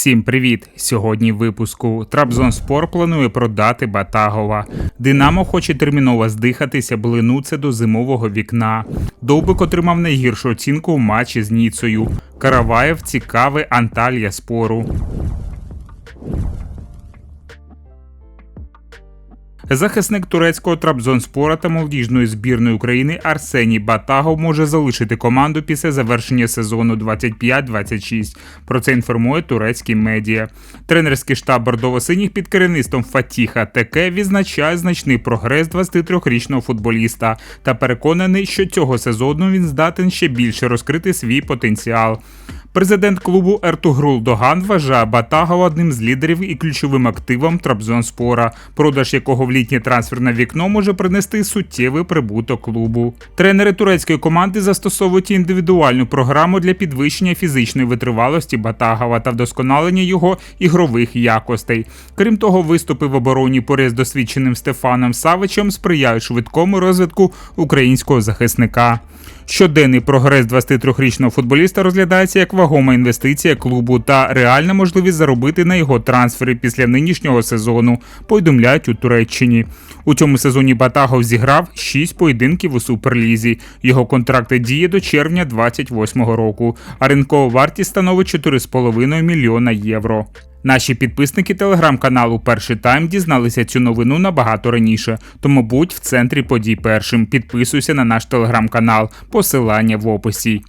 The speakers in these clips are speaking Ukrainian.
Всім привіт! Сьогодні в випуску Трабзонспор планує продати Батагова. Динамо хоче терміново здихатися блинуце до зимового вікна. Довбик отримав найгіршу оцінку в матчі з Ніцею. Караваєв цікавий Анталія спору. Захисник турецького Трабзонспора та молодіжної збірної України Арсеній Батагов може залишити команду після завершення сезону 25-26. Про це інформує турецькі медіа. Тренерський штаб бордово-синіх під керівництвом Фатіха Теке відзначає значний прогрес 23-річного футболіста та переконаний, що цього сезону він здатен ще більше розкрити свій потенціал. Президент клубу Ертугрул Доган вважає Батагова одним з лідерів і ключовим активом Трабзонспора, продаж якого в літнє трансферне вікно може принести суттєвий прибуток клубу. Тренери турецької команди застосовують індивідуальну програму для підвищення фізичної витривалості Батагова та вдосконалення його ігрових якостей. Крім того, виступи в обороні поряд з досвідченим Стефаном Савичем сприяють швидкому розвитку українського захисника. Щоденний прогрес 23-річного футболіста розглядається як вагома інвестиція клубу та реальна можливість заробити на його трансфери після нинішнього сезону. Повідомляють у Туреччині. У цьому сезоні Батагов зіграв 6 поєдинків у суперлізі. Його контракт діє до червня 28 року, а ринкова вартість становить 4,5 мільйона євро. Наші підписники телеграм-каналу Перший Тайм дізналися цю новину набагато раніше, тому будь в центрі подій першим. Підписуйся на наш телеграм-канал, посилання в описі.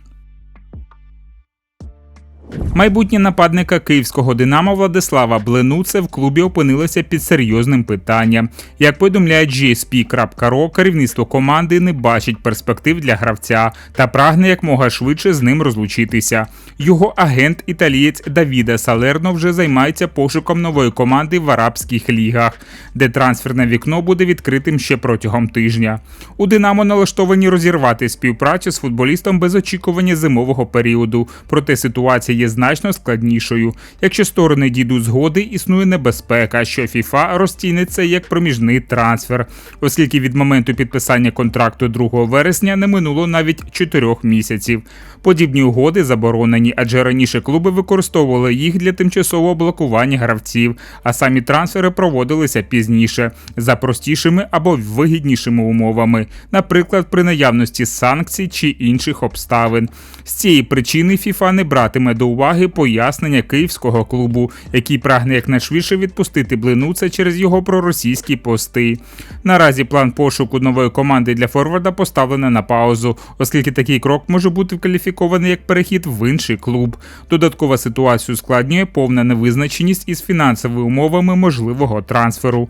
Майбутнє нападника київського Динамо Владислава Бленуце в клубі опинилося під серйозним питанням. Як повідомляє GSP.ro, керівництво команди не бачить перспектив для гравця та прагне якмога швидше з ним розлучитися. Його агент італієць Давіда Салерно вже займається пошуком нової команди в арабських лігах, де трансферне вікно буде відкритим ще протягом тижня. У Динамо налаштовані розірвати співпрацю з футболістом без очікування зимового періоду, проте ситуація є значно складнішою. Якщо сторони дійдуть згоди, існує небезпека, що розцінить це як проміжний трансфер, оскільки від моменту підписання контракту 2 вересня не минуло навіть 4 місяців. Подібні угоди заборонені, адже раніше клуби використовували їх для тимчасового блокування гравців, а самі трансфери проводилися пізніше за простішими або вигіднішими умовами, наприклад, при наявності санкцій чи інших обставин. З цієї причини FIFA не братиме до уваги пояснення київського клубу, який прагне якнайшвидше відпустити блинуца через його проросійські пости. Наразі план пошуку нової команди для Форварда поставлено на паузу, оскільки такий крок може бути кваліфікований як перехід в інший клуб. Додаткова ситуацію ускладнює повна невизначеність із фінансовими умовами можливого трансферу.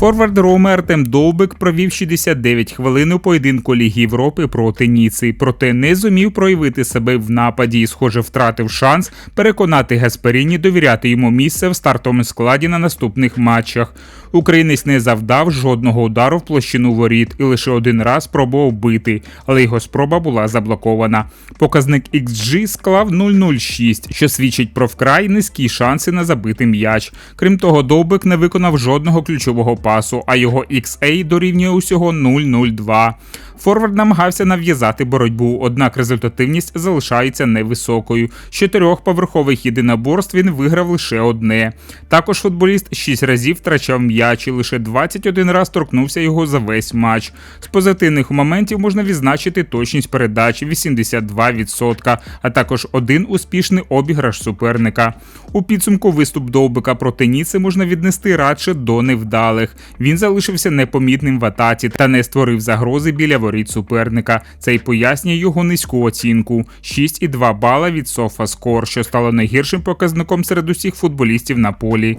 Форвард Роми Артем Довбик провів 69 хвилин у поєдинку Ліги Європи проти Ніци, проте не зумів проявити себе в нападі і, схоже, втратив шанс переконати Гасперіні довіряти йому місце в стартовому складі на наступних матчах. Українець не завдав жодного удару в площину воріт і лише один раз спробував бити, але його спроба була заблокована. Показник XG склав 0,06, що свідчить про вкрай низькі шанси на забити м'яч. Крім того, Довбик не виконав жодного ключового пасу, а його XA дорівнює усього 0,02. Форвард намагався нав'язати боротьбу, однак результативність залишається невисокою. З чотирьох поверхових єдиноборств він виграв лише одне. Також футболіст шість разів втрачав м'яч і лише 21 раз торкнувся його за весь матч. З позитивних моментів можна відзначити точність передач 82%, а також один успішний обіграш суперника. У підсумку виступ Довбика проти Ніци можна віднести радше до невдалих. Він залишився непомітним в атаці та не створив загрози біля воріт суперника. Це й пояснює його низьку оцінку 6,2 бала від SofaScore, що стало найгіршим показником серед усіх футболістів на полі.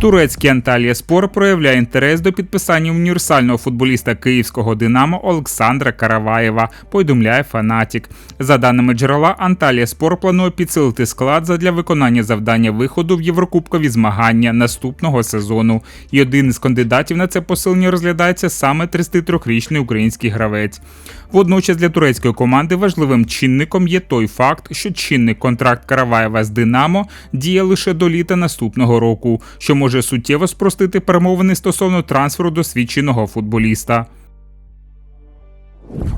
Турецький Анталія Спор проявляє інтерес до підписання універсального футболіста київського Динамо Олександра Караваєва. Повідомляє Фанатік. За даними джерела, Анталія Спор планує підсилити склад задля виконання завдання виходу в єврокубкові змагання наступного сезону. І один із кандидатів на це посилення розглядається саме 33-річний український гравець. Водночас для турецької команди важливим чинником є той факт, що чинний контракт Караваєва з Динамо діє лише до літа наступного року, що може суттєво спростити перемовини стосовно трансферу досвідченого футболіста.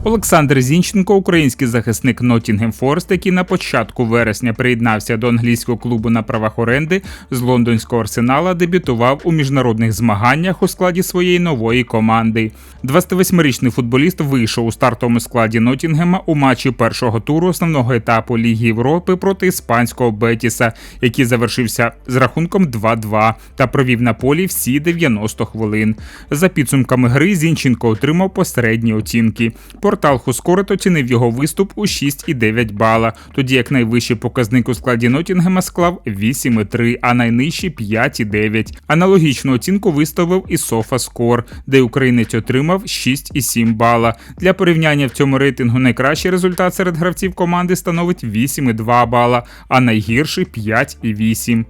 Олександр Зінченко, український захисник Nottingham Forest, який на початку вересня приєднався до англійського клубу на правах оренди з лондонського арсенала, дебютував у міжнародних змаганнях у складі своєї нової команди. 28-річний футболіст вийшов у стартовому складі Нотінгема у матчі першого туру основного етапу Ліги Європи проти іспанського Бетіса, який завершився з рахунком 2-2 та провів на полі всі 90 хвилин. За підсумками гри Зінченко отримав посередні оцінки. Портал Хускорит оцінив його виступ у 6,9 бала, тоді як найвищий показник у складі Нотінгема склав 8,3, а найнижчий 5,9. Аналогічну оцінку виставив і SofaScore, де українець отримав 6,7 бала. Для порівняння в цьому рейтингу найкращий результат серед гравців команди становить 8,2 бала, а найгірший 5,8.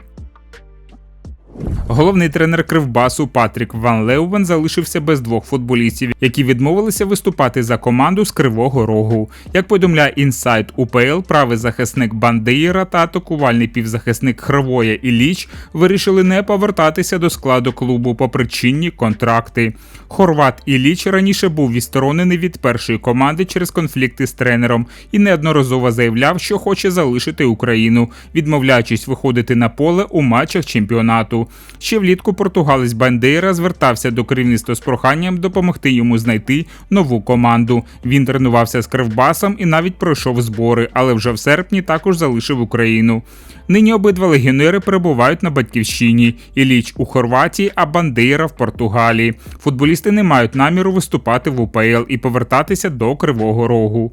Головний тренер Кривбасу Патрік Ван Леувен залишився без двох футболістів, які відмовилися виступати за команду з Кривого Рогу. Як повідомляє інсайт УПЛ, правий захисник Бандеїра та атакувальний півзахисник Хровоя і Ліч вирішили не повертатися до складу клубу по причинні контракти. Хорват Іліч раніше був відсторонений від першої команди через конфлікти з тренером і неодноразово заявляв, що хоче залишити Україну, відмовляючись виходити на поле у матчах чемпіонату. Ще влітку португалець Бандейра звертався до керівництва з проханням допомогти йому знайти нову команду. Він тренувався з Кривбасом і навіть пройшов збори, але вже в серпні також залишив Україну. Нині обидва легіонери перебувають на батьківщині. Іліч у Хорватії, а Бандейра в Португалії. Футболісти не мають наміру виступати в УПЛ і повертатися до Кривого Рогу.